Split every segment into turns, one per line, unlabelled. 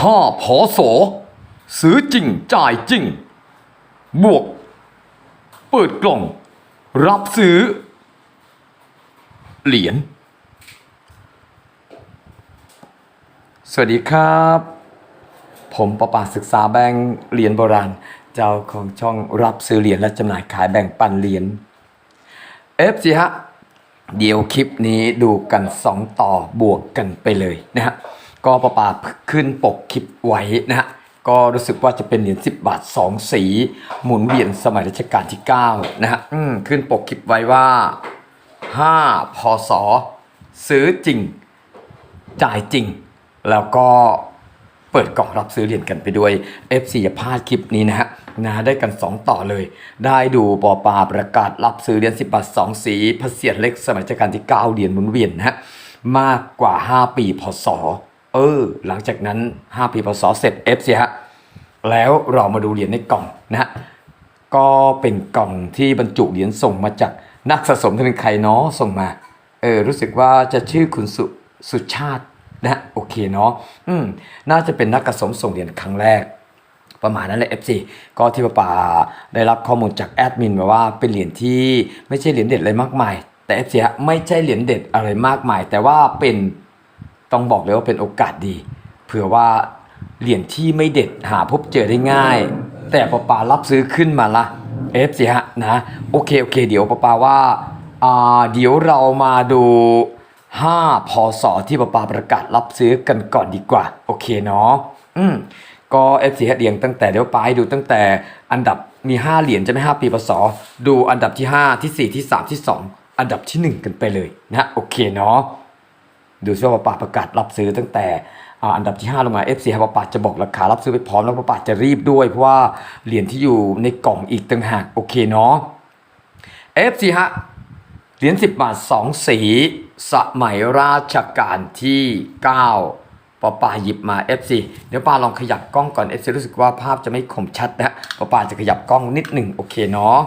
ห้าพอสซื้อจริงจ่ายจริง บวก เปิดกล่อง รับซื้อ เหรียญ สวัสดีครับ ผมประปาศึกษาแบงค์เหรียญโบราณ เจ้าของช่องรับซื้อเหรียญและจำหน่ายขายแบ่งปันเหรียญเอฟซีฮะ เดี๋ยวคลิปนี้ดูกัน 2 ต่อบวกกันไปเลยนะฮะ ก็ประปาขึ้นปกคลิปไว้นะฮะก็รู้สึกว่าจะเป็นเหรียญ10 บาท 2 สี หมุนเวียนสมัยรัชกาลที่ 9 นะฮะขึ้นปกคลิปไว้ว่า 5 พศ ซื้อจริง จ่ายจริง แล้วก็เปิดกล่องรับซื้อเหรียญกันไปด้วย FC อย่าพลาดคลิปนี้นะฮะนะได้กัน 2 ต่อเลย ได้ดูปอปาประกาศรับซื้อเหรียญ10 บาท 2 สีพระเศียรเล็กสมัยรัชกาลที่ 9 เหรียญหมุนเวียนนะฮะมากกว่า 5 ปีพศ เออ หลังจากนั้น 5 ปีพศเสร็จ FC ฮะแล้วเรามาดูเหรียญในกล่องนะฮะก็เป็นกล่องที่บรรจุเหรียญส่งมาจากนักสะสมที่เป็นใครเนาะส่งมาเออรู้สึกว่าจะชื่อคุณสุสุชาตินะโอเคเนาะอืมน่าจะเป็นนักสะสมส่งเหรียญครั้งแรก ประมาณนั้นแหละ FC ก็ที่ปป่าได้รับข้อมูลจากแอดมินมาว่าเป็นเหรียญที่ไม่ใช่เหรียญเด็ดอะไรมากมาย แต่ FC ฮะไม่ใช่เหรียญเด็ดอะไรมากมาย แต่ว่าเป็น ต้องบอกเลยว่าเป็นโอกาสดี เผื่อว่าเหรียญที่ไม่เด็ดหาพบเจอได้ง่าย แต่ปปารับซื้อขึ้นมาละ FC ฮะนะโอเคโอเค เดี๋ยวปปาว่าอ่าเดี๋ยวเรามาดู5พศที่ปปาประกาศรับซื้อกันก่อนดีกว่า โอเคเนาะอืมก็เอฟซีเรียงตั้งแต่เดี๋ยวไปดูตั้งแต่อันดับมี5เหรียญจะไม่5ปีพศดูอันดับที่ 5 ที่ 4 ที่ 3 ที่ 2 อันดับที่ 1 กันไปเลยนะโอเคเนาะ ดูซิว่าป้าประกาศรับซื้อตั้งแต่อันดับที่ 5 ลงมา FC ครับปาจะบอกราคารับซื้อไปพร้อมแล้วป้าจะรีบด้วย เพราะว่าเหรียญที่อยู่ในกล่องอีกต่างหากโอเคเนาะ FC ฮะเหรียญ10 บาท 2 สี สมัยราชการที่ 9ปอปาหยิบมา FC เดี๋ยวปาลองขยับกล้องก่อน FC รู้สึกว่าภาพจะไม่คมชัดนะปอปาจะขยับกล้องนิดหนึ่งโอเคเนาะ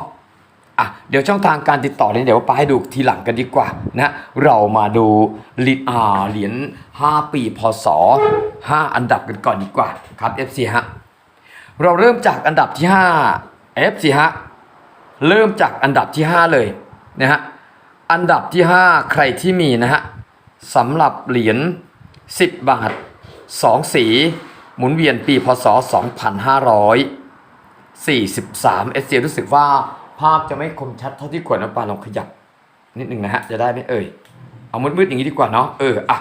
อะเดี๋ยวช่องทางการติดต่อเนี่ยเดี๋ยวไปให้ดูทีหลังกันดีกว่านะเรามาดูลิอ่าเหรียญ5 ปีพศ 5 อันดับกันก่อนดีกว่าครับ FC ฮะเราเริ่มจากอันดับที่ 5 FC ฮะเริ่มจากอันดับที่ 5 เลยนะฮะอันดับที่ 5 ใครที่มีนะฮะสำหรับเหรียญ10 บาท 2 สี หมุนเวียนปีพศ 2543เอสเซีรู้สึกว่า ภาพจะไม่คมชัดเท่าที่ควรนะปาลองขยับ นิดหนึ่งนะฮะ จะได้ไหมเอ่ย เอามืดๆอย่างนี้ดีกว่าเนาะเอออะ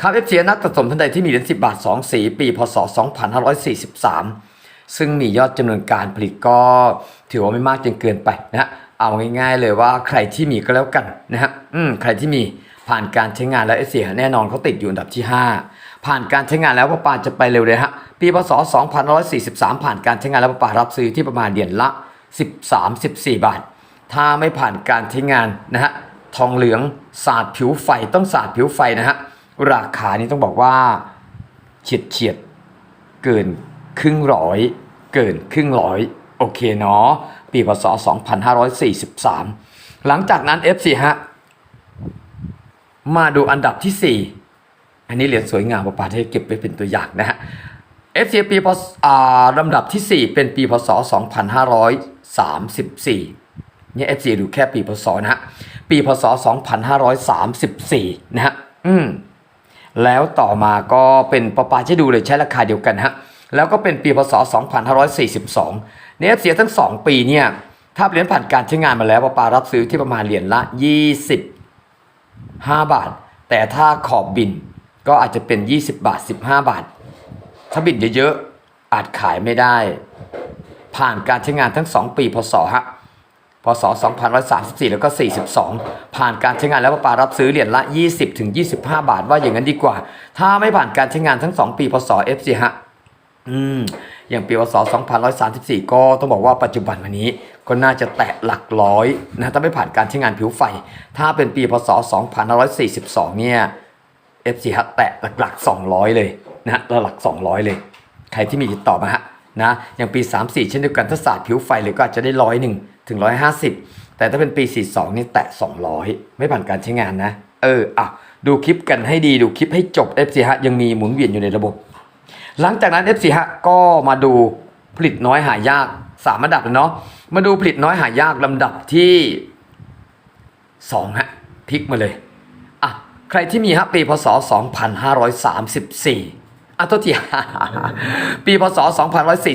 ครับเอฟซีนักสะสมท่านใดที่มีเหรียญ10บาท2สีปีพศ2543ซึ่งมียอดจำนวนการผลิตก็ถือว่าไม่มากจนเกินไปนะฮะเอาง่ายๆเลยว่าใครที่มีก็แล้วกันนะฮะอืมใครที่มีผ่านการใช้งานแล้วเอฟซีแน่นอนเขาติดอยู่อันดับที่ 5 ผ่านการใช้งานแล้วป้าปาจะไปเร็วเลยฮะปีพศ 2543 ผ่านการใช้งานแล้วป้าปารับซื้อที่ประมาณเหรียญละ 13-14 บาท ถ้าไม่ผ่านการใช้งานนะฮะทองเหลืองสาดผิวไฟต้องสาดผิวไฟนะฮะราคานี้ต้องบอกว่าเฉียดเฉียดเกินครึ่งร้อย เกินครึ่งร้อย โอเคเนาะปีพศ 2543 หลังจากนั้น F4 ฮะมาดูอันดับที่ 4 อันนี้เหรียญสวยงามประปาให้เก็บไว้เป็นตัวอย่างนะฮะ F4 ปีพศอ่าลำดับที่ 4 เป็นปีพศ 2534เนี่ย F4 ดูแค่ปีพศนะฮะปีพศ 2534 นะฮะอืมแล้วต่อมาก็เป็นปปาจะดูเลยใช้ราคาเดียวกันฮะแล้วก็เป็นปีพศ 2542เนี่ยเสียทั้ง 2 ปีเนี่ยถ้าเหรียญผ่านการใช้งานมาแล้วปปารับซื้อที่ประมาณเหรียญละ 25 บาท แต่ถ้าขอบบินก็อาจจะเป็น 20 บาท 15 บาท ถ้าบินเยอะๆอาจขายไม่ได้ ผ่านการใช้งานทั้ง 2 ปีพศฮะพศ2534 แล้วก็ 42 ผ่านการใช้งานแล้วปารับซื้อเหรียญละ 20 ถึง 25 บาท ว่าอย่างนั้นดีกว่า ถ้าไม่ผ่านการใช้งานทั้ง 2 ปีพศ FC ฮะอืมอย่างปีพศ2534 ก็ต้องบอกว่าปัจจุบันวันนี้ก็น่าจะแตะหลักร้อยนะถ้าไม่ผ่านการใช้งานผิวไฟ ถ้าเป็นปีพศ2542 เนี่ย FC ฮะแตะหลักๆ 200 เลยนะระหลัก 200 เลย ใครที่มีติดต่อมาฮะ นะอย่างปี 34 เช่นเดียวกันถ้าศาสตร์ผิวไฟเลยก็อาจจะได้ร้อยหนึ่งถึง 150 แต่ถ้าเป็นปี 42 นี่แตะ 200 ไม่ผ่านการใช้งานนะ เอออะดูคลิปกันให้ดีดูคลิปให้จบ FC ฮะยังมีหมุนเวียนอยู่ในระบบ หลังจากนั้น F4 ฮะก็มาดูผลิตน้อยหายากสามอันดับเนาะมาดูผลิตน้อยหายากลำดับที่สองฮะพลิกมาเลยอะใครที่มีฮะปีพศ 2534 อะตัวทีปีพศ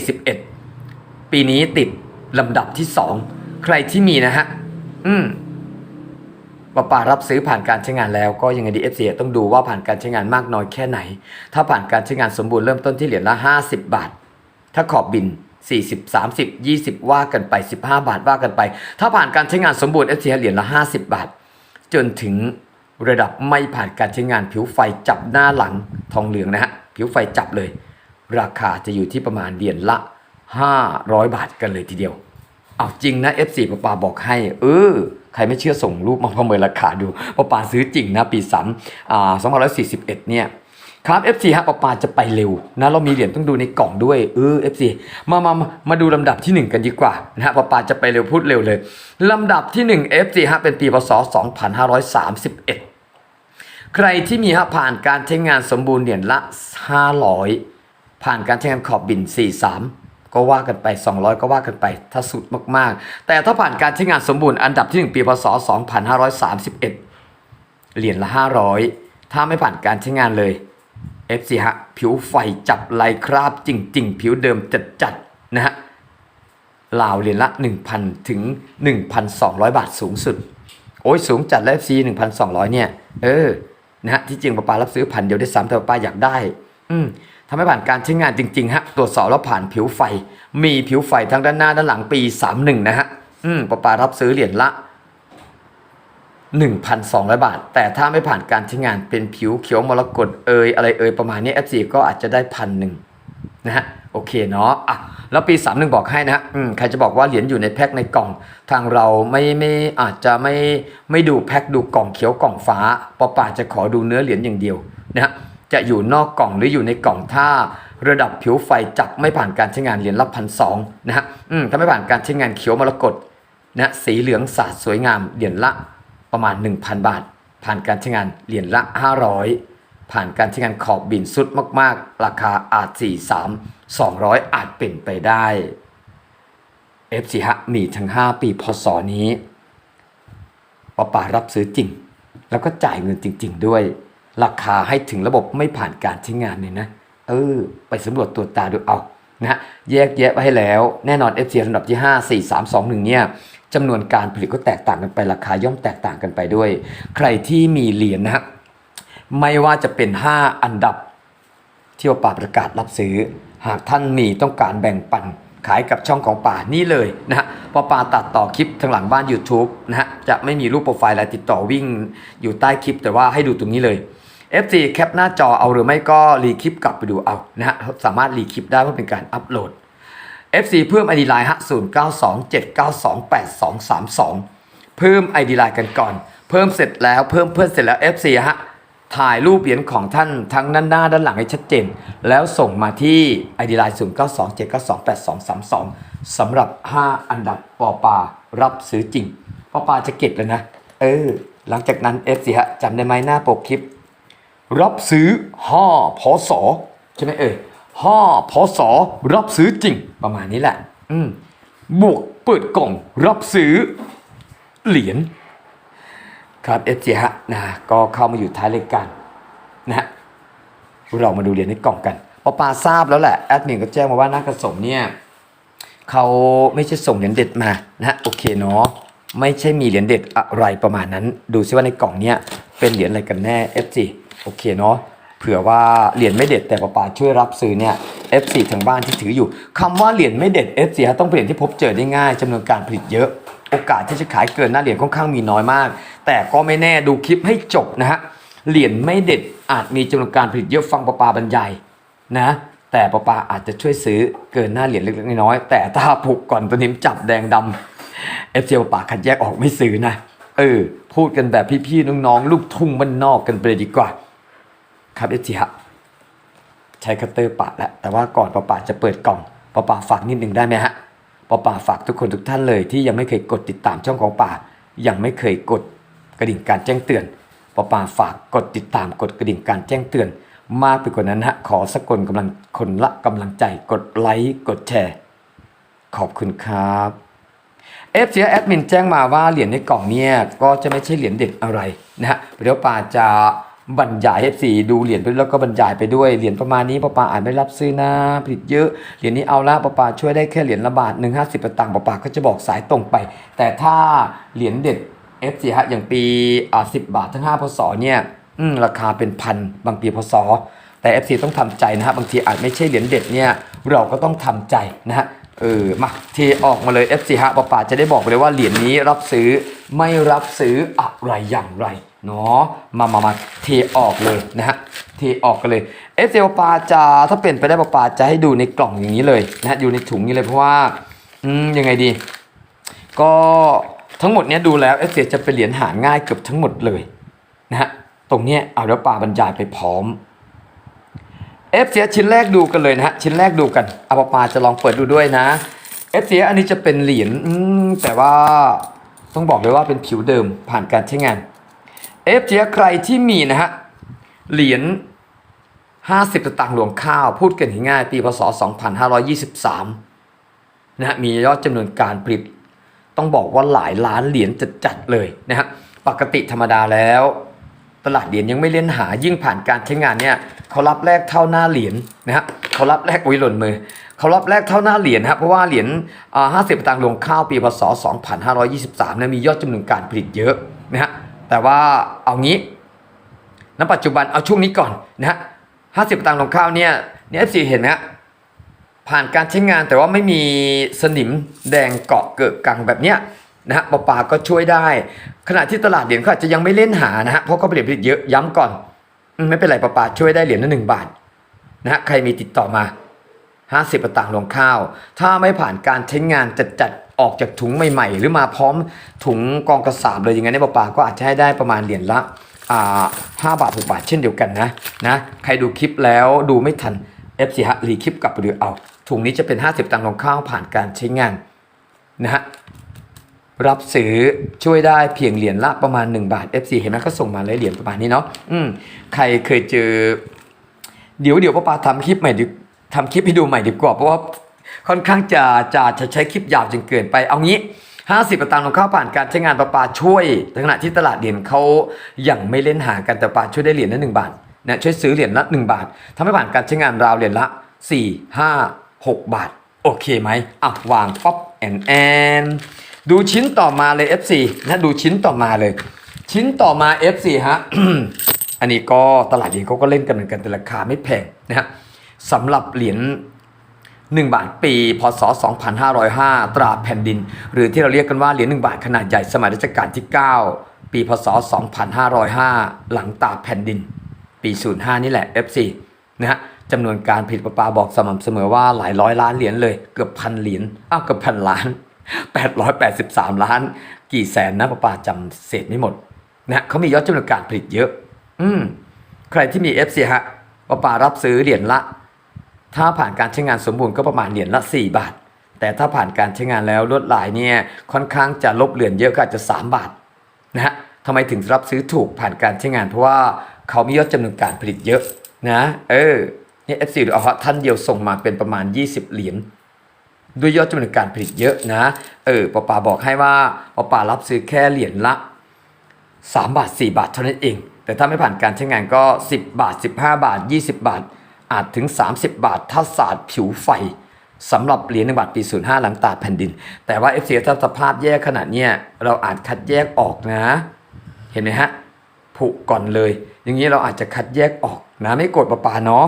2541 ปีนี้ติดลำดับที่สองใครที่มีนะฮะ อืมป้าป่ารับซื้อผ่านการใช้งานแล้วก็ยังไงดีเอฟซีต้องดูว่าผ่านการใช้งานมากน้อยแค่ไหน ถ้าผ่านการใช้งานสมบูรณ์เริ่มต้นที่เหรียญละ 50 บาท ถ้าขอบบิน 40 30 20 ว่ากันไป 15 บาทว่ากันไป ถ้าผ่านการใช้งานสมบูรณ์เอฟซีเหรียญละ 50 บาท จนถึงระดับไม่ผ่านการใช้งานผิวไฟจับหน้าหลังทองเหลืองนะฮะ ผิวไฟจับเลย ราคาจะอยู่ที่ประมาณเหรียญละ 500 บาทกันเลยทีเดียว เอาจริงนะ F4 ปาปาบอกให้ เออ ใครไม่เชื่อส่งรูปมาประเมินราคาดูปาปาซื้อจริงนะ ปี3อ่า2541เนี่ยครับ F4 ฮะปาปาจะไปเร็วนะเรามีเหรียญต้องดูในกล่องด้วยเออ F4 มามามามาดูลำดับที่ 1 กันดีกว่านะฮะปาปาจะไปเร็วพูดเร็วเลยลำดับที่ 1 F4 ฮะเป็นปีพศ2531 ใครที่มีฮะผ่านการใช้งานสมบูรณ์เหรียญละ 500 ผ่านการใช้งานขอบบิน 43 ก็ว่ากันไป 200 ก็ว่ากันไป ถ้าสุดมากๆ แต่ถ้าผ่านการใช้งานสมบูรณ์อันดับที่ 1 ปีพศ 2531 เหรียญละ 500 ถ้าไม่ผ่านการใช้งานเลย FC ฮะผิวไฟจับลายคราบจริง ๆ ผิวเดิมจัดๆนะฮะลาวเหรียญละ 1,000 ถึง 1,200 บาทสูงสุด โอ้ยสูงจัดแล้ว FC 1,200 เนี่ย เออ นะฮะที่จริงป้าปารับซื้อพันเดียวได้ซ้ำแต่ป้าปาอยากได้ อืมทำให้ผ่านการใช้งานจริงๆฮะตรวจสอบแล้วผ่านผิวไฟ มีผิวไฟทั้งด้านหน้าด้านหลังปี 31 นะฮะอืมป้าปารับซื้อเหรียญละ 1,200 บาท แต่ถ้าไม่ผ่านการใช้งานเป็นผิวเขียวมรกตเอยอะไรเอยประมาณนี้ F4 ก็อาจจะได้พันหนึ่ง นะฮะโอเคเนาะอะแล้วปี 31 บอกให้นะฮะอืมใครจะบอกว่าเหรียญอยู่ในแพ็คในกล่อง ทางเราไม่ไม่อาจจะไม่ไม่ดูแพ็คดูกล่องเขียวกล่องฟ้าปอป่าจะขอดูเนื้อเหรียญอย่างเดียวนะฮะจะอยู่นอกกล่องหรืออยู่ในกล่องถ้าระดับผิวไฟจับไม่ผ่านการใช้งานเหรียญละพันสองนะฮะอืมถ้าไม่ผ่านการใช้งานเขียวมรกตนะสีเหลืองสาดสวยงามเหรียญละประมาณ 1,000 บาท ผ่านการใช้งานเหรียญละ 500 ผ่านการใช้งานขอบบินสุดมากๆ ราคาอาจ43 200 อาจเป็นไปได้ F4 ฮะมีทั้ง 5 ปีพศนี้ป้าป่ารับซื้อจริง แล้วก็จ่ายเงินจริง ๆ ด้วย ราคาให้ถึงระบบไม่ผ่านการใช้งานเลยนะ เออ ไปสำรวจตัวตาดูเอานะฮะแยกแยะไว้ให้แล้ว แน่นอน F4 ลำดับที่ 5 4 3 2 1 เนี่ยจำนวนการผลิตก็แตกต่างกันไป ราคาย่อมแตกต่างกันไปด้วย ใครที่มีเหรียญนะฮะ ไม่ว่าจะเป็น 5 อันดับ ที่ว่าป่าประกาศรับซื้อ หากท่านมีต้องการแบ่งปันขายกับช่องของป่านี่เลยนะฮะพอป่าตัดต่อคลิปทางหลังบ้าน YouTube นะฮะจะไม่มีรูปโปรไฟล์อะไรติดต่อวิ่งอยู่ใต้คลิป แต่ว่าให้ดูตรงนี้เลย FC แคปหน้าจอเอาหรือไม่ก็รีคลิปกลับไปดูเอานะฮะสามารถรีคลิปได้เพราะเป็นการอัปโหลด FC เพิ่ม ID Line ฮะ0927928232 เพิ่ม ID Line กันก่อน เพิ่มเสร็จแล้วเพิ่มเพื่อนเสร็จแล้ว FC ฮะ ถ่ายรูปเหรียญของท่านทั้งด้านหน้าด้านหลังให้ชัดเจน แล้วส่งมาที่ ID Line 0927928232สำหรับ 5 อันดับปอปารับซื้อจริงปอปาจะเก็บแล้วนะ เออ หลังจากนั้น FC ฮะจำได้ไหมหน้าปกคลิป รับซื้อ5พศใช่ไหมเอ่ย5พศรับซื้อจริง ประมาณนี้แหละ อืมบวกเปิดกล่องรับซื้อเหรียญ ครับเอฟเจฮะนะก็เข้ามาอยู่ท้ายรายการนะฮะเรามาดูเหรียญในกล่องกันพอปาทราบแล้วแหละแอดมินก็แจ้งมาว่านักกระสมเนี่ยเขาไม่ใช่ส่งเหรียญเด็ดมานะโอเคเนาะไม่ใช่มีเหรียญเด็ดอะไรประมาณนั้น ดูซิว่าในกล่องเนี่ยเป็นเหรียญอะไรกันแน่ FG โอเคเนาะเผื่อว่าเหรียญไม่เด็ดแต่ป้าป๋าช่วยรับซื้อเนี่ย F4 ทางบ้านที่ถืออยู่คำว่าเหรียญไม่เด็ด F4 ฮะต้องเป็นเหรียญที่พบเจอได้ง่ายจำนวนการผลิตเยอะ โอกาสที่จะขายเกินหน้าเหรียญค่อนข้างมีน้อยมาก แต่ก็ไม่แน่ดูคลิปให้จบนะฮะเหรียญไม่เด็ดอาจมีจำนวนการผลิตเยอะฟังปปาบรรยายนะแต่ปปาอาจจะช่วยซื้อเกินหน้าเหรียญเล็กๆน้อยๆแต่ถ้าผูกก่อนตัวนี้จับแดงดำ F4 ป้าป๋าคัดแยกออกไม่ซื้อนะเออพูดกันแบบพี่ๆน้องๆลูกทุ่งบ้านนอกกันไปเลยดีกว่า ครับเอจีฮะใช้คัตเตอร์ปาดแล้วแต่ว่าก่อนปาปาจะเปิดกล่องปาปาฝากนิดหนึ่งได้ไหมฮะ ปาปาฝากทุกคนทุกท่านเลยที่ยังไม่เคยกดติดตามช่องของป่า ยังไม่เคยกดกระดิ่งการแจ้งเตือนปาปาฝากกดติดตามกดกระดิ่งการแจ้งเตือน มากไปกว่านั้นฮะขอสักคนกำลังคนละกำลังใจกดไลค์กดแชร์ ขอบคุณครับเอฟเสียแอดมินแจ้งมาว่าเหรียญในกล่องเนี่ยก็จะไม่ใช่เหรียญเด็ดอะไรนะฮะเดี๋ยวป่าจะ บรรยาย F4 ดูเหรียญไปแล้วก็บรรยายไปด้วยเหรียญประมาณนี้ป้าป่าอาจไม่รับซื้อนะผลิตเยอะเหรียญนี้เอาละป้าป่าช่วยได้แค่เหรียญละบาทหนึ่งห้าสิบตังค์ป้าป่าก็จะบอกสายตรงไป แต่ถ้าเหรียญเด็ด F4 ฮะอย่างปีอ่าสิบาททั้งห้าพศเนี่ยราคาเป็นพันบางปีพศแต่ FC ต้องทำใจนะฮะบางทีอาจไม่ใช่เหรียญเด็ดเนี่ยเราก็ต้องทำใจนะฮะเออมาเทออกมาเลย FC ฮะป้าป่าจะได้บอกไปเลยว่าเหรียญนี้รับซื้อไม่รับซื้ออะไรอย่างไร เนาะมามามาเทออกเลยนะฮะเทออกกันเลย FC ป้าป่าจะถ้าเป็นไปได้ป้าป่าจะให้ดูในกล่องอย่างนี้เลยนะฮะอยู่ในถุงนี้เลยเพราะว่าอืมยังไงดี ก็ทั้งหมดเนี้ยดูแล้ว FC จะเป็นเหรียญหาง่ายเกือบทั้งหมดเลยนะฮะตรงเนี้ยเอาแล้วป่าบรรยายไปพร้อมเอฟเสียชิ้นแรกดูกันเลยนะฮะชิ้นแรกดูกันอาปาปาจะลองเปิดดูด้วยนะเอฟเสียอันนี้จะเป็นเหรียญแต่ว่าต้องบอกเลยว่าเป็นผิวเดิมผ่านการใช้งาน เอฟเสียใครที่มีนะฮะเหรียญ50สตางค์หลวงข้าว พูดกันง่ายๆปีพศ 2523นะฮะมียอดจำนวนการผลิต ต้องบอกว่าหลายล้านเหรียญจัดๆเลยนะฮะปกติธรรมดาแล้ว ตลาดเหรียญยังไม่เล่นหายิ่งผ่านการใช้งานเนี่ยเขารับแรกเท่าหน้าเหรียญนะฮะเขารับแรกอุ้หล่นมือเขารับแรกเท่าหน้าเหรียญฮะเพราะว่าเหรียญห้าสิบตังค์ลงข้าวปีพศ 2523เนี่ยมียอดจำนวนการผลิตเยอะนะฮะ แต่ว่าเอางี้ณปัจจุบันเอาช่วงนี้ก่อนนะฮะห้าสิบตังค์ลงข้าวเนี่ยเนี่ยเอฟซีเห็นไหมฮะผ่านการใช้งานแต่ว่าไม่มีสนิมแดงเกาะเกิดกังแบบเนี้ยนะฮะปลาปลาก็ช่วยได้ ขณะที่ตลาดเหรียญเขาอาจจะยังไม่เล่นหานะฮะเพราะเขาผลิตผลิตเยอะย้ำก่อนไม่เป็นไรปลาปลาช่วยได้เหรียญละหนึ่งบาทนะฮะใครมีติดต่อมาห้าสิบต่างค์ลงข้าว ถ้าไม่ผ่านการใช้งานจัดจัด ออกจากถุงใหม่ ๆ หรือมาพร้อมถุงกองกระสาบเลยอย่างงั้นเนี่ยปลาปลาก็อาจจะให้ได้ประมาณเหรียญละห้าบาทหกบาทเช่นเดียวกันนะนะใครดูคลิปแล้วดูไม่ทัน F4 ฮะรีคลิปกลับไปดูเอา ถุงนี้จะเป็น 50 ตังค์ลงข้าวผ่านการใช้งานนะฮะรับซื้อช่วยได้เพียงเหรียญละประมาณ 1 บาท FC เห็นไหมเขาส่งมาเลยเหรียญประมาณนี้เนาะอืมใครเคยเจอ เดี๋ยวเดี๋ยวป้าปาทำคลิปใหม่ดิทำคลิปให้ดูใหม่ดีกว่าเพราะว่า ค่อนข้างจะจะจะใช้คลิปยาวจนเกินไปเอางี้ 50ตังค์ของข้าวผ่านการใช้งานประปาช่วยในขณะที่ตลาดเหรียญเขายังไม่เล่นหากันแต่ปาช่วยได้เหรียญละหนึ่งบาทนะช่วยซื้อเหรียญละหนึ่งบาททำให้ผ่านการใช้งานราวเหรียญละสี่ห้าหกบาท โอเคไหมอะวางป๊อปแอนแอนดูชิ้นต่อมาเลย F4 นะดูชิ้นต่อมาเลย ชิ้นต่อมา F4 ฮะอันนี้ก็ตลาดเหรียญเขาก็เล่นกันเหมือนกันแต่ราคาไม่แพงนะฮะสำหรับเหรียญ 1 บาทปี พศ 2505 ตราแผ่นดิน หรือที่เราเรียกกันว่าเหรียญ1บาทขนาดใหญ่สมัยรัชกาลที่ 9 ปี พศ 2505 หลังตราแผ่นดิน ปี 05 นี่แหละ F4 นะฮะจำนวนการผลิตประปาบอกสม่ำเสมอว่าหลายร้อยล้านเหรียญเลย เกือบพันเหรียญอ้าวเกือบพันล้าน 883 ล้าน กี่แสนนะประปาจำเศษไม่หมดนะฮะเขามียอดจำนวนการผลิตเยอะ อืมใครที่มี FC ฮะประปารับซื้อเหรียญละ ถ้าผ่านการใช้งานสมบูรณ์ก็ประมาณเหรียญละ 4 บาท แต่ถ้าผ่านการใช้งานแล้วลวดลายเนี่ยค่อนข้างจะลบเหรียญเยอะก็อาจจะ 3 บาทนะฮะทำไมถึงรับซื้อถูกผ่านการใช้งาน เพราะว่าเขามียอดจำนวนการผลิตเยอะนะเออเนี่ย FC ดูเอาท่านเดียวส่งมาเป็นประมาณ 20 เหรียญด้วยยอดจำนวนการผลิตเยอะนะเออปอปาบอกให้ว่าปอปารับซื้อแค่เหรียญละ3 บาท 4 บาทเท่านั้นเอง แต่ถ้าไม่ผ่านการใช้งานก็ 10 บาท 15 บาท 20 บาท อาจถึง 30 บาท ถ้าศาสาดผิวไฟสำหรับเหรียญหนึ่งบาทปี 05 หลังตาแผ่นดิน แต่ว่า FC ถ้าสภาพแย่ขนาดเนี้ยเราอาจคัดแยกออกนะ เห็นไหมฮะผุก่อนเลย อย่างนี้เราอาจจะคัดแยกออกนะไม่โกรธปะปาเนาะ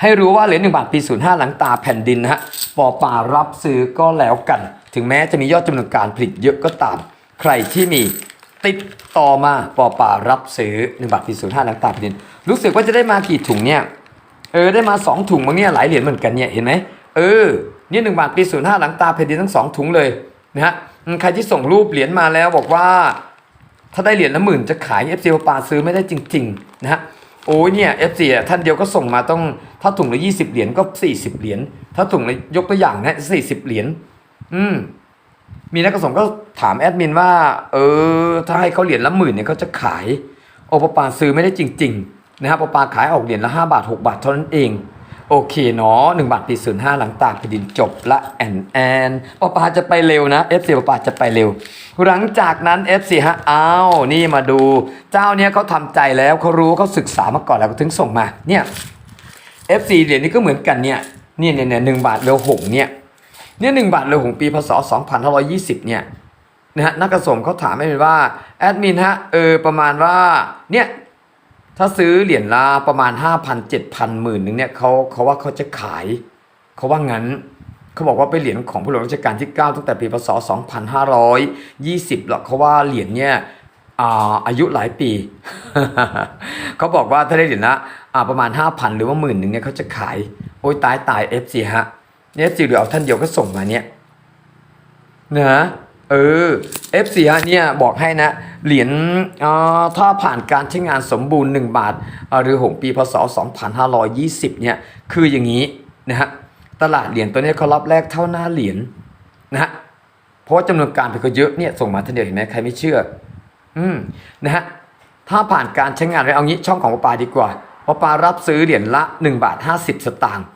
ให้รู้ว่าเหรียญหนึ่งบาทปี 05 หลังตาแผ่นดินนะฮะปอปารับซื้อก็แล้วกัน ถึงแม้จะมียอดจำนวนการผลิตเยอะก็ตาม ใครที่มีติดต่อมาปอปารับซื้อ1บาทปี 05 หลังตาแผ่นดิน รู้สึกว่าจะได้มากี่ถุงเนี่ย ออได้มา 2 ถุงบางเนี่ยหลายเหรียญเหมือนกันเนี่ยเห็นไหมเออเนี่ยหนึ่งบาทปี05หลังตาแผ่นดินทั้งสองถุงเลยนะฮะใครที่ส่งรูปเหรียญมาแล้วบอกว่า ถ้าได้เหรียญละหมื่นจะขาย FC ปาซื้อไม่ได้จริงๆนะฮะโอ้ยเนี่ย FC อะท่านเดียวก็ส่งมาต้องถ้าถุงละ20เหรียญก็40เหรียญถ้าถุงละยกตัวอย่างนะ40เหรียญอืมมีนักกระสมก็ถามแอดมินว่า เออ ถ้าให้เขาเหรียญละหมื่นเนี่ยเขาจะขายโอปปาซื้อไม่ได้จริง ๆ นะฮะปลาปลาขายออกเหรียญละ 5 บาท 6 บาทเท่านั้นเอง โอเคเนาะ1บาทปี05หลังตากแผ่นดินจบละแอนแอนปลาปลาจะไปเร็วนะ FC ปลาปลาจะไปเร็ว หลังจากนั้น FC ฮะอ้าวนี่มาดู เจ้าเนี้ยเขาทำใจแล้วเขารู้เขาศึกษามาก่อนแล้วก็ถึงส่งมาเนี่ย FC เหรียญนี้ก็เหมือนกันเนี่ยเนี่ยเนี่ยเนี่ยหนึ่งบาทเรือหงเนี่ยเนี่ยหนึ่งบาทเรือหงปีพศ2520เนี่ยนะฮะนักกระสมเขาถามไม่เป็นว่าแอดมินฮะเออประมาณว่าเนี่ย ถ้าซื้อเหรียญละประมาณ5,000 7,000หมื่นหนึ่งเนี่ยเขาเขาว่าเขาจะขาย เขาว่างั้นเขาบอกว่าเป็นเหรียญของพระหลวงรัชกาลที่ 9 ตั้งแต่ปีพศ 2520 หรอกเขาว่าเหรียญเนี่ยอ่าอายุหลายปี เขาบอกว่าถ้าได้เหรียญละอ่าประมาณ 5,000 หรือว่าหมื่นหนึ่งเนี่ยเขาจะขาย โอ้ยตายตาย FC ฮะเนี่ย FC เหลือเอาท่านเดียวก็ส่งมาเนี่ยนะ เออ FC ฮะเนี่ยบอกให้นะ เหรียญอ่าถ้าผ่านการใช้งานสมบูรณ์ 1 บาทอ่าหรือหงปีพศ 2520 เนี่ย คืออย่างนี้นะฮะตลาดเหรียญตัวนี้เขารับแรกเท่าหน้าเหรียญนะฮะเพราะจำนวนการเป็นก็เยอะเนี่ยส่งมาท่านเดียวเห็นไหมใครไม่เชื่อ อืมนะฮะถ้าผ่านการใช้งานไปเอางี้ช่องของปปาดีกว่าปาปารับซื้อเหรียญละ1บาท50 สตางค์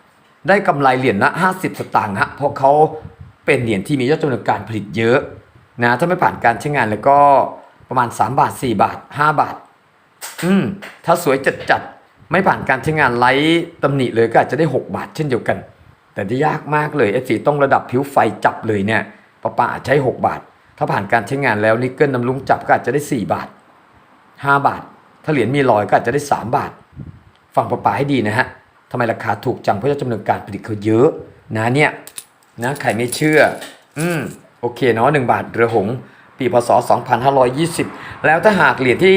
ได้กำไรเหรียญละ 50 สตางค์ฮะเพราะเขาเป็นเหรียญที่มียอดจำนวนการผลิตเยอะ นะถ้าไม่ผ่านการใช้งานแล้วก็ประมาณ 3 บาท 4 บาท 5 บาท อืมถ้าสวยจัดจัดไม่ผ่านการใช้งานไร้ตำหนิเลยก็อาจจะได้ 6 บาทเช่นเดียวกัน แต่ที่ยากมากเลยเอฟซีต้องระดับผิวไฟจับเลยเนี่ยปะปาอาใช้ 6 บาท ถ้าผ่านการใช้งานแล้วนิกเกิลน้ำลุงจับก็อาจจะได้ 4 บาท 5 บาท ถ้าเหรียญมีรอยก็อาจจะได้ 3 บาท ฟังปะปาให้ดีนะฮะทำไมราคาถูกจังเพราะจำนวนการผลิตเขาเยอะนะเนี่ยนะใครไม่เชื่อ อืม โอเคเนาะหนึ่งบาทเรือหงปีพศ 2520 แล้วถ้าหากเหรียญที่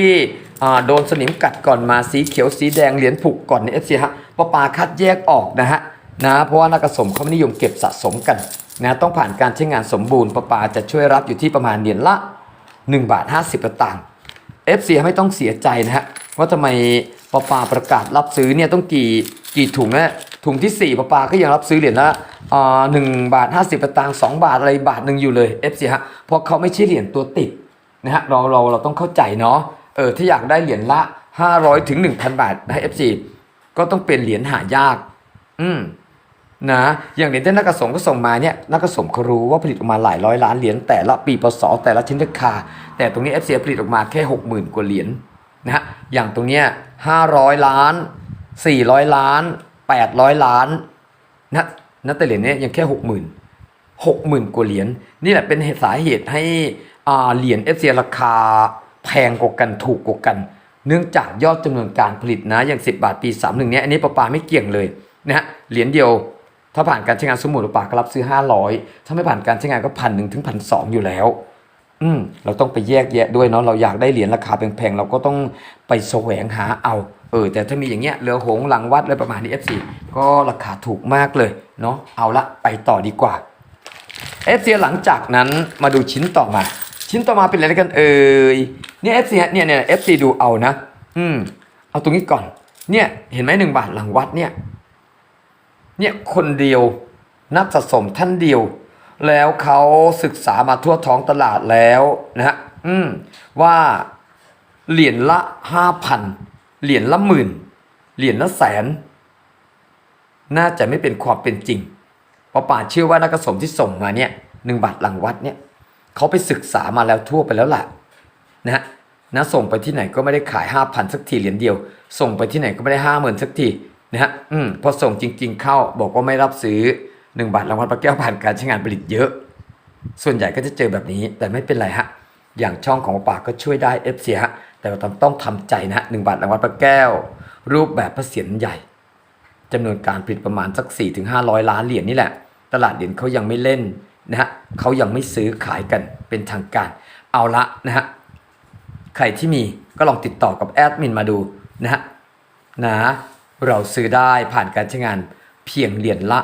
อ่าโดนสนิมกัดก่อนมาสีเขียวสีแดงเหรียญผุกก่อนเนี่ยเอฟซีฮะปะปาคัดแยกออกนะฮะนะเพราะว่านักกระสมเขาไม่นิยมเก็บสะสมกันนะต้องผ่านการใช้งานสมบูรณ์ปะปาจะช่วยรับอยู่ที่ประมาณเหรียญละ 1 บาท 50สตางค์ FC ไม่ต้องเสียใจนะฮะว่าทำไมปาปาประกาศรับซื้อเนี่ยต้องกี่กี่ถุงนะ ถุงที่ 4ปาปาก็ยังรับซื้อเหรียญละหนึ่งบาท 50สตางค์สองบาทอะไรบาทหนึ่งอยู่เลย FC ฮะเพราะเขาไม่ใช่เหรียญตัวติดนะฮะเราเราเราต้องเข้าใจเนาะเออถ้าอยากได้เหรียญละ 500ถึง1,000 บาทนะ FC ก็ต้องเป็นเหรียญหายาก อืมนะอย่างเหรียญที่นักกระสมก็ส่งมาเนี่ยนักกระสมเขารู้ว่าผลิตออกมาหลายร้อยล้านเหรียญแต่ละปีพศแต่ละชิ้นราคา แต่ตรงนี้ f อผลิตออกมาแค่ 60,000 กว่าเหรียญนะฮะอย่างตรงเนี้ย500 ล้าน 400 ล้าน 800 ล้านนะนะแต่เหรียญเนี้ยยังแค่ 60,000 60,000กว่าเหรียญนี่แหละเป็นเหตุสาเหตุให้อ่าเหรียญ f อราคาแพงกว่ากันถูกกว่ากัน เนื่องจากยอดจำนวนการผลิตนะอย่าง 10 บาทปี 31เนี้ยอันนี้ปะปาไม่เกี่ยงเลยนะฮะเหรียญเดียว ถ้าผ่านการใช้งานสมุดปาก็รับซื้อ 500 ถ้าไม่ผ่านการใช้งานก็พันหนึ่งถึงพันสองอยู่แล้ว อืมเราต้องไปแยกแยะด้วยเนาะเราอยากได้เหรียญราคาแพงๆเราก็ต้องไปแสวงหาเอาเออแต่ถ้ามีอย่างเงี้ยเรือหงหลังวัดอะไรประมาณนี้ FC ก็ราคาถูกมากเลยเนาะเอาละไปต่อดีกว่า FC หลังจากนั้นมาดูชิ้นต่อมา ชิ้นต่อมาเป็นอะไรกันเอ่ยเนี่ย FC ฮะเนี่ยเนี่ย FC ดูเอานะ อืมเอาตรงนี้ก่อน เนี่ยเห็นไหมหนึ่งบาทหลังวัดเนี่ยเนี่ยคนเดียวนักสะสมท่านเดียว แล้วเขาศึกษามาทั่วท้องตลาดแล้วนะฮะอืมว่าเหรียญละห้าพันเหรียญละหมื่นเหรียญละแสน น่าจะไม่เป็นความเป็นจริง เพราะป่าเชื่อว่านักสะสมที่ส่งมาเนี่ยหนึ่งบาทหลังวัดเนี่ยเขาไปศึกษามาแล้วทั่วไปแล้วล่ะนะฮะนะส่งไปที่ไหนก็ไม่ได้ขายห้าพันสักทีเหรียญเดียว ส่งไปที่ไหนก็ไม่ได้ห้าหมื่นสักทีนะฮะอืมพอส่งจริง ๆ เข้าบอกว่าไม่รับซื้อ หนึ่งบาทรางวัลพระแก้วผ่านการใช้งานผลิตเยอะ ส่วนใหญ่ก็จะเจอแบบนี้แต่ไม่เป็นไรฮะอย่างช่องของปากก็ช่วยได้เอฟซีฮะแต่เราต้องทำใจนะฮะหนึ่งบาทรางวัลพระแก้ว รูปแบบพระเศียรใหญ่จำนวนการผลิตประมาณสัก4ี่ถึงห้าร้อยล้านเหรียญนี่แหละ ตลาดเหรียญเขายังไม่เล่นนะฮะเขายังไม่ซื้อขายกันเป็นทางการ เอาละนะฮะใครที่มีก็ลองติดต่อกับแอดมินมาดูนะฮะนะเราซื้อได้ผ่านการใช้งานเพียงเหรียญละ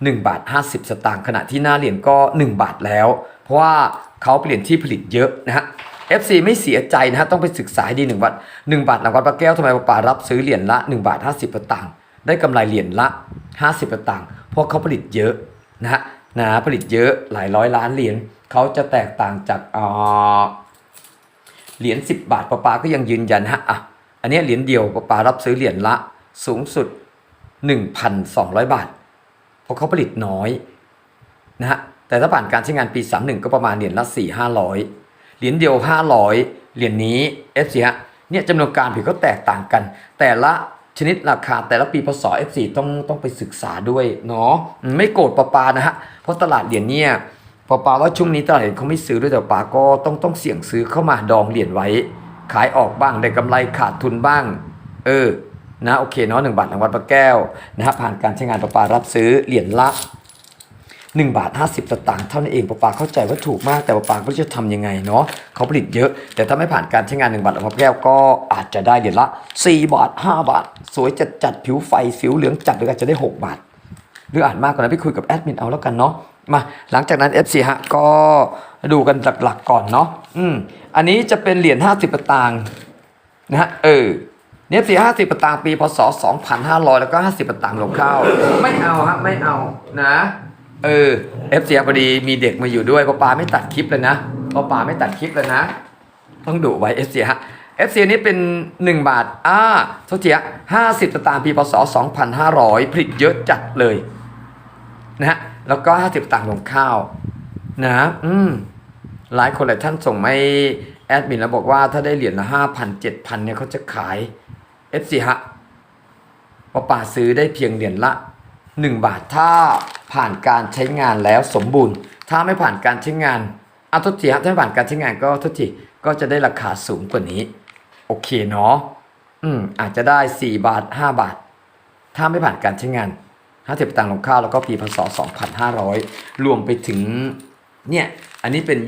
1 บาท 50 สตางค์ขณะที่หน้าเหรียญก็ 1 บาทแล้ว เพราะว่าเขาเปลี่ยนที่ผลิตเยอะนะฮะ FC ไม่เสียใจนะฮะต้องไปศึกษาให้ดี1บาท1บาทหลังวัดพระแก้วทำไมป้ารับซื้อเหรียญละ1บาท50สตางค์ได้กำไรเหรียญละ 50สตางค์เพราะเขาผลิตเยอะนะฮะนะผลิตเยอะหลายร้อยล้านเหรียญเขาจะแตกต่างจากเหรียญ10 บาทปาปาก็ยังยืนยันฮะอะอันนี้เหรียญเดียวปาปารับซื้อเหรียญละสูงสุด 1,200 บาท เพราะเขาผลิตน้อยนะฮะแต่ถ้าผ่านการใช้งานปี 31 ก็ประมาณเหรียญละ 4 500 เหรียญเดียว 500 เหรียญนี้ F4 ฮะเนี่ยจำนวนการผลิตก็แตกต่างกัน แต่ละชนิดราคาแต่ละปีพศ F4 ต้องต้องไปศึกษาด้วยเนาะไม่โกรธปาปานะฮะเพราะตลาดเหรียญเนี่ยปาปาว่าช่วงนี้ตลาดเหรียญเขาไม่ซื้อด้วยแต่ปาก็ต้องต้องเสี่ยงซื้อเข้ามาดองเหรียญไว้ ขายออกบ้างได้กำไรขาดทุนบ้าง เออ นะโอเคเนาะหนึ่งบาททางวัดพระแก้วนะฮะผ่านการใช้งานประปารับซื้อเหรียญละ1บาท50สตางค์เท่านั้นเองประปาเข้าใจว่าถูกมากแต่ประปาไม่รู้จะทำยังไงเนาะเขาผลิตเยอะ แต่ถ้าไม่ผ่านการใช้งาน 1 บาททางวัดพรแก้วก็อาจจะได้เหรียญละ 4 บาท 5 บาท สวยจัดจัดผิวไฟสิวเหลืองจัดหรืออาจจะได้ 6 บาท หรืออ่านมากกว่านั้นไปคุยกับแอดมินเอาแล้วกันเนาะมาหลังจากนั้น FC ฮะก็ดูกันหลักๆก่อนเนาะอืมอันนี้จะเป็นเหรียญ50สตางค์นะฮะเออ เนี่ยสี่ห้าสิบตางค์ปีพศสองพันห้าร้อยแล้วก็ห้าสิบตางค์ลงข้าวไม่เอาฮะไม่เอานะ เออเอฟซีพอดีมีเด็กมาอยู่ด้วยป้าปาไม่ตัดคลิปเลยนะป้าปาไม่ตัดคลิปเลยนะ ต้องดุไว้เอฟซีฮะเอฟซีนี้เป็น 1 บาท อ่าโทษทีฮะห้าสิบตางค์ปีพศสองพันห้าร้อยผลิตเยอะจัดเลยนะฮะแล้วก็ห้าสิบตางค์ลงข้าวนะอืมหลายคนหลายท่านส่งไม่แอดมินแล้วบอกว่าถ้าได้เหรียญละห้าพันเจ็ดพันเนี่ยเขาจะขาย F4 ฮะปะป่าซื้อได้เพียงเหรียญละ 1 บาทถ้าผ่านการใช้งานแล้วสมบูรณ์ ถ้าไม่ผ่านการใช้งานอะทุกทีฮะถ้าผ่านการใช้งานก็ทุกทีก็จะได้ราคาสูงกว่านี้ โอเคเนาะอืมอาจจะได้ 4 บาท 5 บาท ถ้าไม่ผ่านการใช้งาน50ตังค์ลงข้าวแล้วก็ปีพศ2,500 รวมไปถึงเนี่ย อันนี้เป็น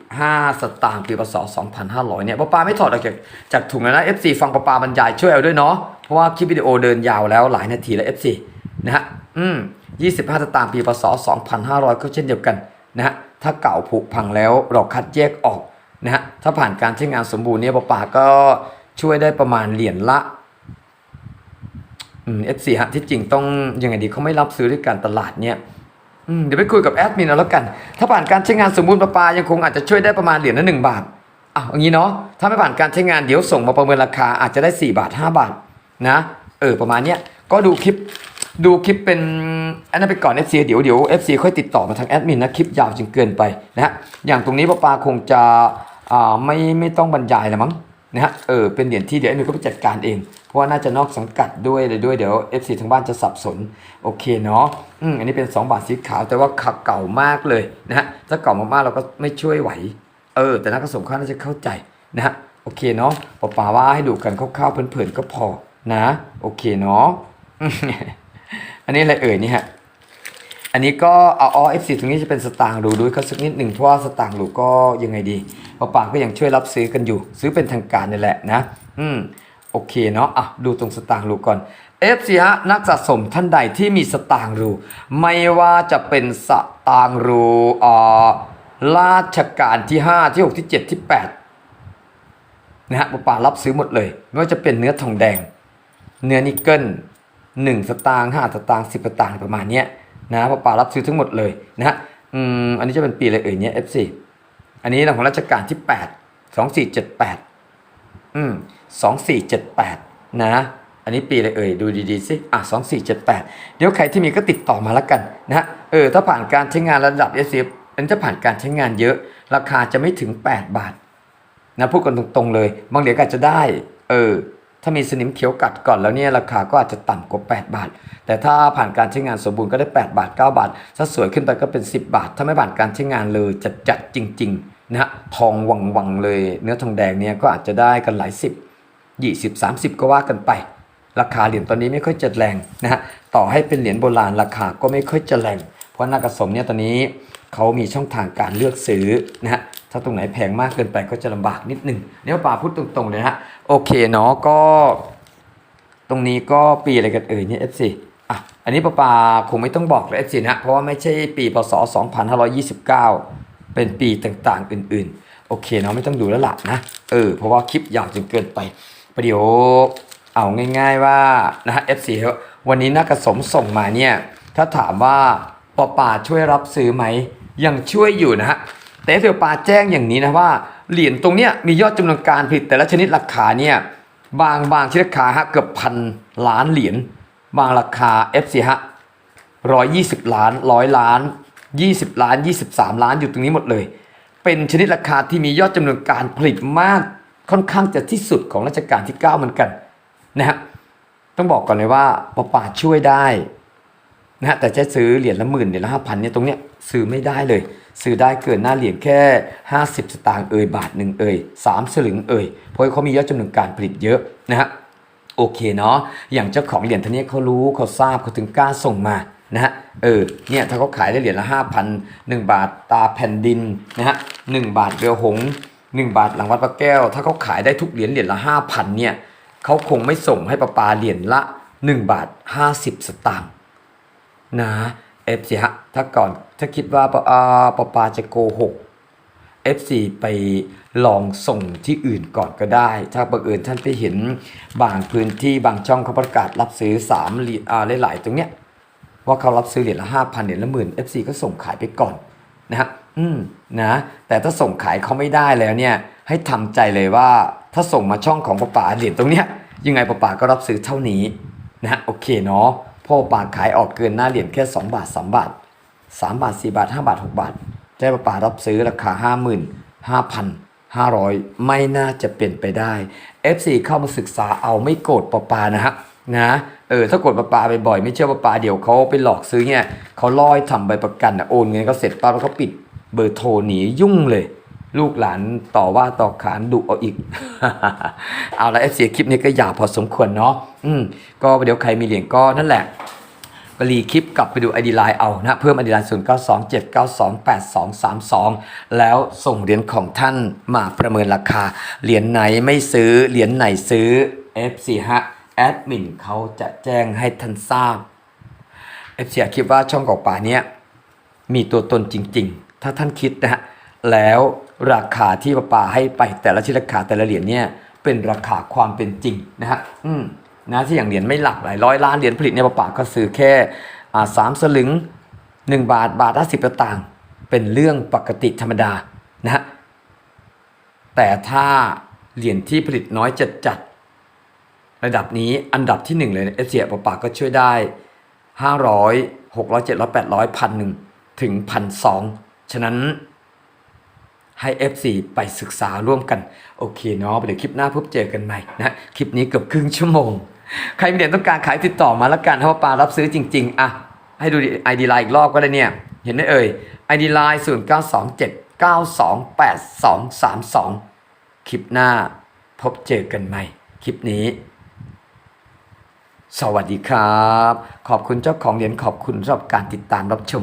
25 สตางค์ปีพศ2,500 เนี่ยป้าปาไม่ถอดออกจากจากถุงแล้วนะ FC ฟังป้าปาบรรยายช่วยเอาด้วยเนาะ เพราะว่าคลิปวิดีโอเดินยาวแล้วหลายนาทีแล้ว FC นะฮะ อืม 25 สตางค์ปีพศ2,500 ก็เช่นเดียวกันนะฮะ ถ้าเก่าผุพังแล้วเราคัดแยกออกนะฮะ ถ้าผ่านการใช้งานสมบูรณ์เนี่ยป้าปาก็ช่วยได้ประมาณเหรียญละอืม F4 ฮะที่จริงต้องยังไงดีเขาไม่รับซื้อด้วยการตลาดเนี่ย เดี๋ยวไปคุยกับแอดมินเอาแล้วกัน ถ้าผ่านการใช้งานสมบูรณ์ประปายังคงอาจจะช่วยได้ประมาณเหรียญละหนึ่งบาทอะอย่างนี้เนาะถ้าไม่ผ่านการใช้งานเดี๋ยวส่งมาประเมินราคาอาจจะได้4บาท5บาทนะ เออประมาณเนี้ยก็ดูคลิปดูคลิปเป็นอันนั้นไปก่อน FC เดี๋ยวเดี๋ยว FC ค่อยติดต่อมาทางแอดมินนะคลิปยาวจนเกินไปนะฮะอย่างตรงนี้ประปาคงจะอ่าไม่ไม่ต้องบรรยายแล้วมั้ง นะฮะเออเป็นเหรียญที่เดี๋ยวไอ้หนูก็ไปจัดการเอง เพราะว่าน่าจะนอกสังกัดด้วยเลยด้วยเดี๋ยว FC ทางบ้านจะสับสน โอเคเนาะอืมอันนี้เป็น 2 บาทสีขาวแต่ว่าขับเก่ามากเลยนะฮะถ้าเก่ามากๆเราก็ไม่ช่วยไหว เออ แต่นักผสมข้าวน่าจะเข้าใจนะฮะโอเคเนาะปป่าว่าให้ดูกันคร่าวๆเพลินๆก็พอนะ โอเคเนาะอันนี้อะไรเอ่ยนี่ฮะอันนี้ก็เอาอ๋อ F4 ตรงนี้จะเป็นสตางค์รูด้วยก็สักนิดหนึ่งเพราะว่าสตางค์รูก็ยังไงดี ปะปางก็ยังช่วยรับซื้อกันอยู่ ซื้อเป็นทางการนี่แหละนะ อืมโอเคเนาะอะดูตรงสตางค์รูก่อน F4 ฮะนักสะสมท่านใดที่มีสตางค์รู ไม่ว่าจะเป็นสตางค์รูอ่าราชการที่ 5 ที่ 6 ที่ 7 ที่ 8 นะฮะปะปารับซื้อหมดเลย ไม่ว่าจะเป็นเนื้อทองแดง เนื้อนิกเกิลหนึ่งสตางค์ห้าสตางค์สิบสตางค์ประมาณเนี้ยนะปะปารับซื้อทั้งหมดเลยนะฮะอืมอันนี้จะเป็นปีอะไรเอ่ยเนี่ย F4 อันนี้เราของราชการที่แปดสองสี่เจ็ดแปดอืมสองสี่เจ็ดแปดนะ อันนี้ปีอะไรเอ่ยดูดีๆสิอะสองสี่เจ็ดแปดเดี๋ยวใครที่มีก็ติดต่อมาแล้วกันนะเออถ้าผ่านการใช้งานระดับ F10 อันนี้ถ้าผ่านการใช้งานเยอะ ราคาจะไม่ถึง 8 บาทนะพูดกันตรงๆเลย บางเหรียญอาจจะได้ เออ ถ้ามีสนิมเขียวกัดก่อนแล้วเนี่ยราคาก็อาจจะต่ำกว่า 8 บาท แต่ถ้าผ่านการใช้งานสมบูรณ์ก็ได้ 8 บาท 9 บาท ถ้าสวยขึ้นไปก็เป็น 10 บาท ถ้าไม่ผ่านการใช้งานเลยจัดจัดจริงๆนะฮะทองวังวังๆเลย เนื้อทองแดงเนี่ยก็อาจจะได้กันหลายสิบยี่สิบสามสิบก็ว่ากันไป ราคาเหรียญตอนนี้ไม่ค่อยจะแรงนะฮะต่อให้เป็นเหรียญโบราณราคาก็ไม่ค่อยจะแรง เพราะนักกระสมเนี่ยตอนนี้เขามีช่องทางการเลือกซื้อนะฮะ ถ้าตรงไหนแพงมากเกินไปก็จะลำบากนิดนึงเนี่ยป่าพูดตรงๆเลยนะฮะโอเคเนาะก็ตรงนี้ก็ปีอะไรกันเอ่ยเนี่ย FC อะอันนี้ปาปาคงไม่ต้องบอกเลย FC นะเพราะว่าไม่ใช่ปีพศ 2529 เป็นปีต่างๆอื่นๆ โอเคเนาะไม่ต้องดูแล้วล่ะนะเออเพราะว่าคลิปยาวจนเกินไปประเดี๋ยวเอาง่าย ๆว่านะฮะ FC วันนี้นักกระสมส่งมาเนี่ยถ้าถามว่าปอปาช่วยรับซื้อไหมยังช่วยอยู่นะฮะ แต่เฟลปาแจ้งอย่างนี้นะว่าเหรียญตรงเนี้ยมียอดจำนวนการผลิตแต่ละชนิดราคาเนี่ยบางบางที่ราคาฮะเกือบพันล้านเหรียญบางราคา F4 ฮะร้อยยี่สิบล้านร้อยล้านยี่สิบล้านยี่สิบสามล้านอยู่ตรงนี้หมดเลย เป็นชนิดราคาที่มียอดจำนวนการผลิตมากค่อนข้างจะที่สุดของรัชกาลที่ 9 เหมือนกันนะฮะต้องบอกก่อนเลยว่าปป่าช่วยได้นะฮะแต่จะซื้อเหรียญละหมื่นเหรียญละห้าพันเนี่ยตรงเนี้ยซื้อไม่ได้เลย ซื้อได้เกินหน้าเหรียญแค่ 50 สตางค์เอ่ยบาทหนึ่งเอ่ยสามสลึงเอ่ยเพราะเขามียอดจำนวนการผลิตเยอะนะฮะโอเคเนาะอย่างเจ้าของเหรียญท่านนี้เขารู้เขาทราบเขาถึงกล้าส่งมานะฮะเออเนี่ยถ้าเขาขายได้เหรียญละห้าพันหนึ่งบาทตาแผ่นดินนะฮะหนึ่งบาทเรือหงหนึ่งบาทหลังวัดพระแก้ว ถ้าเขาขายได้ทุกเหรียญเหรียญละห้าพันเนี่ยเขาคงไม่ส่งให้ประปาเหรียญละหนึ่งบาทห้าสิบสตางค์นะเอฟซีฮะ ถ้าก่อนถ้าคิดว่าปาปปาจะโกหก FC ไปลองส่งที่อื่นก่อนก็ได้ ถ้าบังเอิญท่านไปเห็นบางพื้นที่บางช่องเขาประกาศรับซื้อ3เหรียญอ่าหลายๆตรงเนี้ยว่าเขารับซื้อเหรียญละห้าพันเหรียญละหมื่น FC ก็ส่งขายไปก่อนนะฮะอืมนะแต่ถ้าส่งขายเขาไม่ได้แล้วเนี่ยให้ทำใจเลยว่าถ้าส่งมาช่องของป้าป๋าเหรียญตรงเนี้ยยังไงป้าป๋าก็รับซื้อเท่านี้นะโอเคเนาะพ่อป๋าขายออกเกินหน้าเหรียญแค่ 2 บาท 3 บาท 3 บาท 4 บาท 5 บาท 6 บาทได้ประปารับซื้อราคา 55,500 ไม่น่าจะเป็นไปได้ FC เข้ามาศึกษาเอาไม่โกรธประปานะฮะนะเออถ้าโกรธประปาไปบ่อยไม่เชื่อประปาเดี๋ยวเขาไปหลอกซื้อเนี่ยเขาลอยทำใบประกันนะโอนเงินเขาเสร็จปั๊บแล้วเขาปิดเบอร์โทรหนียุ่งเลย ลูกหลานต่อว่าต่อขานดุเอาอีก เอาละ FC คลิปนี้ก็ยาวพอสมควรเนาะอืมก็เดี๋ยวใครมีเหรียญก็นั่นแหละ ก็รีคลิปกลับไปดู ID Line เอานะเพิ่ม ID Line 0 9 2 7 9 2 8 2 3 2แปดสองสามสองแล้วส่งเหรียญของท่านมาประเมินราคา เหรียญไหนไม่ซื้อ เหรียญไหนซื้อ F4 ฮะแอดมินเขาจะแจ้งให้ท่านทราบ F4 คิดว่าช่องกอกป่าเนี้ยมีตัวตนจริง ๆ ถ้าท่านคิดนะฮะแล้วราคาที่ป่าให้ไปแต่ละชิ้นราคาแต่ละเหรียญเนี่ยเป็นราคาความเป็นจริงนะฮะอืม นะที่อย่างเหรียญไม่หลักหลายร้อยล้านเหรียญผลิตเนี่ยป้าป่าก็ซื้อแค่สามสลึงหนึ่งบาทบาทละสิบต่างเป็นเรื่องปกติธรรมดานะฮะแต่ถ้าเหรียญที่ผลิตน้อยจัดจัดระดับนี้อันดับที่หนึ่งเลยเอเชียป้าป่าก็ช่วยได้ห้าร้อยหกร้อยเจ็ดร้อยแปดร้อยพันหนึ่งถึงพันสองฉะนั้นให้ FC ไปศึกษาร่วมกัน โอเคเนาะเดี๋ยวคลิปหน้าพบเจอกันใหม่นะ คลิปนี้เกือบครึ่งชั่วโมง ใครมีเหรียญต้องการขายติดต่อมาแล้วกันถ้าว่าปลารับซื้อจริง ๆ อะ ให้ดูไอดีไลน์อีกรอบก็ได้เนี่ย เห็นไหมเอ่ยไอดีไลน์0 9 2 7 9 2 8 2 3 2คลิปหน้าพบเจอกันใหม่ คลิปนี้ สวัสดีครับ ขอบคุณเจ้าของเหรียญขอบคุณสำหรับการติดตามรับชม